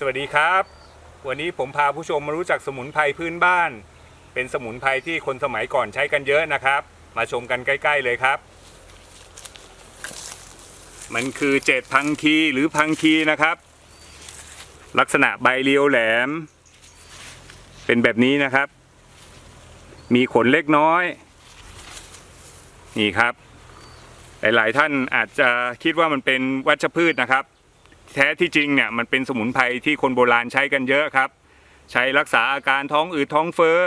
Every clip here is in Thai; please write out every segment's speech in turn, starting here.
สวัสดีครับ วันนี้ผมพาผู้ชมมารู้จักสมุนไพรพื้นบ้าน เป็นสมุนไพรที่คนสมัยก่อนใช้กันเยอะนะครับ มาชมกันใกล้ ๆเลยครับ มันคือเจ็ดพังคีหรือพังคีนะครับ ลักษณะใบเรียวแหลม เป็นแบบนี้นะครับ มีขนเล็กน้อย นี่ครับ หลายๆท่านอาจจะคิดว่ามันเป็นวัชพืชนะครับ แท้ที่จริงเนี่ยมันเป็นสมุนไพรที่คนโบราณใช้กันเยอะครับ ใช้รักษาอาการท้องอืดท้องเฟ้อ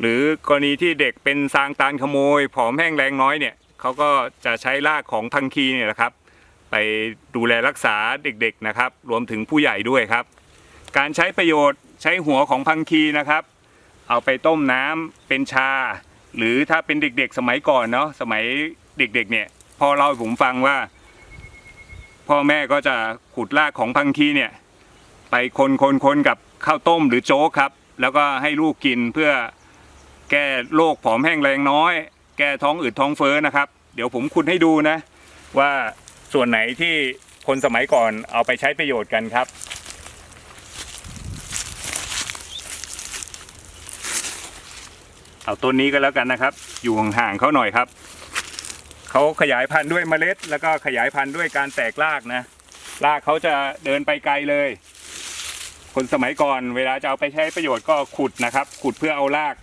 หรือกรณีที่เด็กเป็นซางตาลขโมย ผอมแห้งแรงน้อยเนี่ยเขาก็จะใช้รากของพังคีเนี่ยนะครับ ไปดูแลรักษาเด็กๆนะครับ รวมถึงผู้ใหญ่ด้วยครับ การใช้ประโยชน์ใช้หัวของพังคีนะครับ เอาไปต้มน้ำเป็นชา หรือถ้าเป็นเด็กๆสมัยก่อนเนาะสมัยเด็กๆเนี่ยพอเล่าให้ผมฟังว่า พ่อแม่ก็จะขุดรากของพังคีเนี่ยไปคนคนคนๆๆกับข้าวต้มหรือโจ๊กครับ แล้วก็ให้ลูกกินเพื่อแก้โรคผอมแห้งแรงน้อย แก้ท้องอืดท้องเฟ้อนะครับ เดี๋ยวผมคุณให้ดูนะ ว่าส่วนไหนที่คนสมัยก่อนเอาไปใช้ประโยชน์กันครับเอาต้นนี้ก็แล้วกันนะครับ อยู่ห่างๆเขาหน่อยครับ เขาขยายพันธุ์ด้วยเมล็ด แล้วก็ขยายพันธุ์ด้วยการแตกรากนะรากเขาจะเดินไปไกลเลย คนสมัยก่อนเวลาจะเอาไปใช้ประโยชน์ก็ขุดนะครับ ขุดเพื่อเอาราก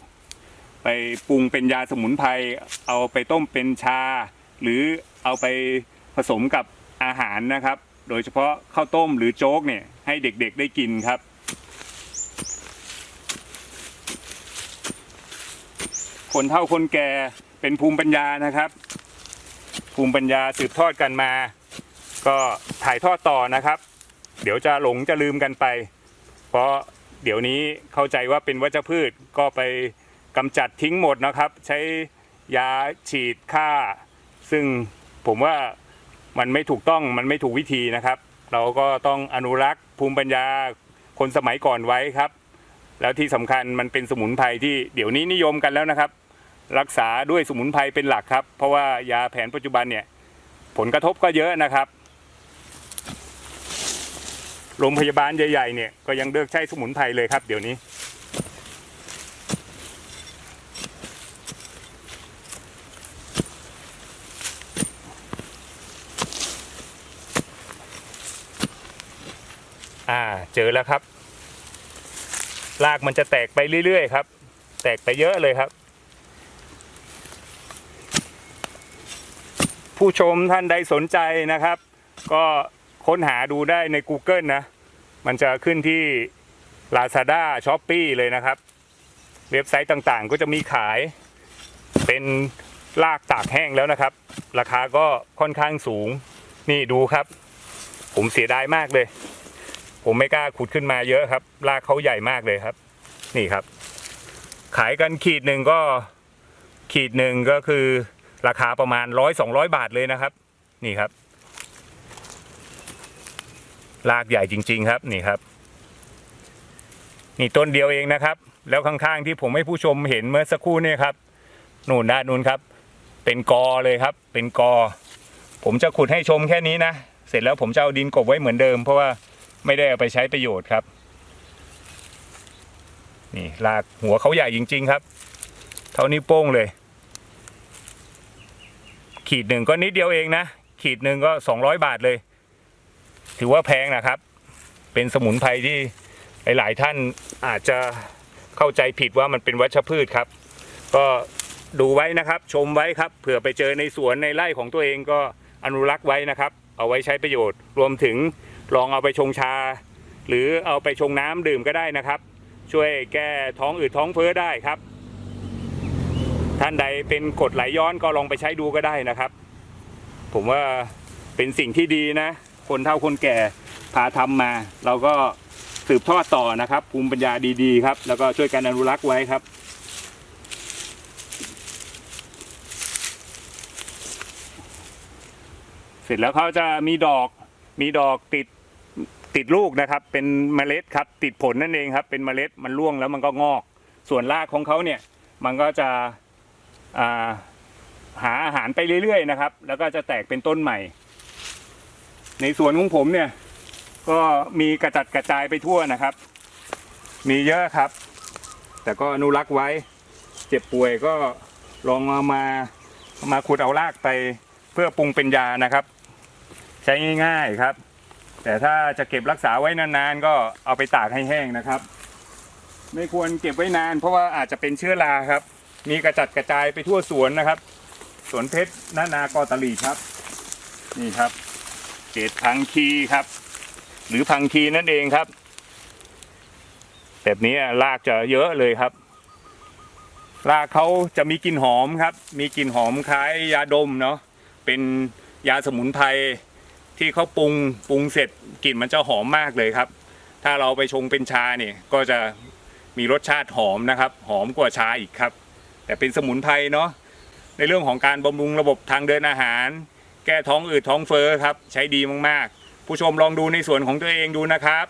ไปปรุงเป็นยาสมุนไพรเอาไปต้มเป็นชา หรือเอาไปผสมกับอาหารนะครับ โดยเฉพาะข้าวต้มหรือโจ๊กเนี่ยให้เด็กๆได้กินครับคนเฒ่าคนแก่เป็นภูมิปัญญานะครับ ภูมิปัญญาสืบทอดกันมา ก็ถ่ายทอดต่อนะครับ เดี๋ยวจะหลงจะลืมกันไป เพราะเดี๋ยวนี้เข้าใจว่าเป็นวัชพืชก็ไปกำจัดทิ้งหมดนะครับ ใช้ยาฉีดฆ่า ซึ่งผมว่ามันไม่ถูกต้องมันไม่ถูกวิธีนะครับ เราก็ต้องอนุรักษ์ภูมิปัญญาคนสมัยก่อนไว้ครับ แล้วที่สำคัญมันเป็นสมุนไพรที่เดี๋ยวนี้นิยมกันแล้วนะครับ รักษาด้วยสมุนไพรเป็นหลักครับ เพราะว่ายาแผนปัจจุบันเนี่ยผลกระทบก็เยอะนะครับโรงพยาบาลใหญ่ๆเนี่ยก็ยังเลือกใช้สมุนไพรเลยครับ เดี๋ยวนี้ อ่าเจอแล้วครับรากมันจะแตกไปเรื่อยๆครับ แตกไปเยอะเลยครับ ผู้ชมท่านใดสนใจนะครับ ก็ค้นหาดูได้ใน Google นะ มันจะขึ้นที่ Lazada s h o p e e เลยนะครับ เว็บไซต์ต่างๆ ก็จะมีขาย เป็นลากตากแห้งแล้วนะครับ ราคาก็ค่อนข้างสูง นี่ดูครับ ผมเสียดายมากเลย ผมไม่กล้าขุดขึ้นมาเยอะครับรากเขาใหญ่มากเลยครับ นี่ครับ ขายกันขีดหนึ่งก็ขีดหนึ่งก็คือ ราคาประมาณร้อยสองร้อยบาทเลยนะครับ นี่ครับรากใหญ่จริง ๆ ครับนี่ครับ นี่ต้นเดียวเองนะครับ แล้วข้างๆที่ผมให้ผู้ชมเห็นเมื่อสักครู่เนี่ยครับนู่นด้านนู้นครับ เป็นกอเลยครับ เป็นกอ ผมจะขุดให้ชมแค่นี้นะเสร็จแล้วผมจะเอาดินกบไว้เหมือนเดิม เพราะว่าไม่ได้เอาไปใช้ประโยชน์ครับนี่รากหัวเขาใหญ่จริง ๆ ครับ เท่านี้โป้งเลย ขีดหนึ่งก็นิดเดียวเองนะ ขีดหนึ่งก็สองร้อยบาทเลย ถือว่าแพงนะครับ เป็นสมุนไพรที่หลาย ๆ ท่านอาจจะเข้าใจผิดว่ามันเป็นวัชพืชครับ ก็ดูไว้นะครับ ชมไว้ครับ เผื่อไปเจอในสวนในไร่ของตัวเองก็อนุรักษ์ไว้นะครับ เอาไว้ใช้ประโยชน์ รวมถึงลองเอาไปชงชา หรือเอาไปชงน้ำดื่มก็ได้นะครับ ช่วยแก้ท้องอืดท้องเฟ้อได้ครับ ท่านใดเป็นกรดไหลย้อนก็ลองไปใช้ดูก็ได้นะครับ ผมว่าเป็นสิ่งที่ดีนะ คนเฒ่าคนแก่พาทำมา เราก็สืบทอดต่อนะครับ ภูมิปัญญาดีๆครับ แล้วก็ช่วยกันอนุรักษ์ไว้ครับ เสร็จแล้วเขาจะมีดอกมีดอกติดติดลูกนะครับ เป็นเมล็ดครับติดผลนั่นเองครับ เป็นเมล็ดมันร่วงแล้วมันก็งอก ส่วนรากของเขาเนี่ยมันก็จะ หาอาหารไปเรื่อยๆนะครับ แล้วก็จะแตกเป็นต้นใหม่ ในสวนของผมเนี่ย ก็มีกระจัดกระจายไปทั่วนะครับ มีเยอะครับ แต่ก็อนุรักษ์ไว้ เจ็บป่วยก็ลองเอามามาขุดเอารากไปเพื่อปรุงเป็นยานะครับ ใช้ง่ายๆครับ แต่ถ้าจะเก็บรักษาไว้นานๆ ก็เอาไปตากให้แห้งนะครับ ไม่ควรเก็บไว้นานเพราะว่าอาจจะเป็นเชื้อราครับ มีกระจัดกระจายไปทั่วสวนนะครับ สวนเพชรนานากอตลีครับ นี่ครับ เกตพังคีครับ หรือพังคีนั่นเองครับ แบบนี้รากจะเยอะเลยครับ รากเขาจะมีกลิ่นหอมครับ มีกลิ่นหอมคล้ายยาดมเนาะเป็นยาสมุนไพรที่เขาปรุงปรุงเสร็จกลิ่นมันจะหอมมากเลยครับ ถ้าเราไปชงเป็นชาเนี่ยก็จะมีรสชาติหอมนะครับ หอมกว่าชาอีกครับ แต่เป็นสมุนไพรเนาะในเรื่องของการบำรุงระบบทางเดินอาหาร แก้ท้องอืดท้องเฟ้อครับใช้ดีมากๆ ผู้ชมลองดูในส่วนของตัวเองดูนะครับ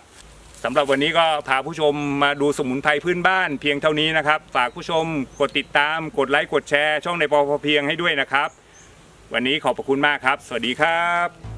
สำหรับวันนี้ก็พาผู้ชมมาดูสมุนไพรพื้นบ้านเพียงเท่านี้นะครับ ฝากผู้ชมกดติดตาม กดไลค์กดแชร์ ช่องในปอพอเพียงให้ด้วยนะครับ วันนี้ขอบพระคุณมากครับ สวัสดีครับ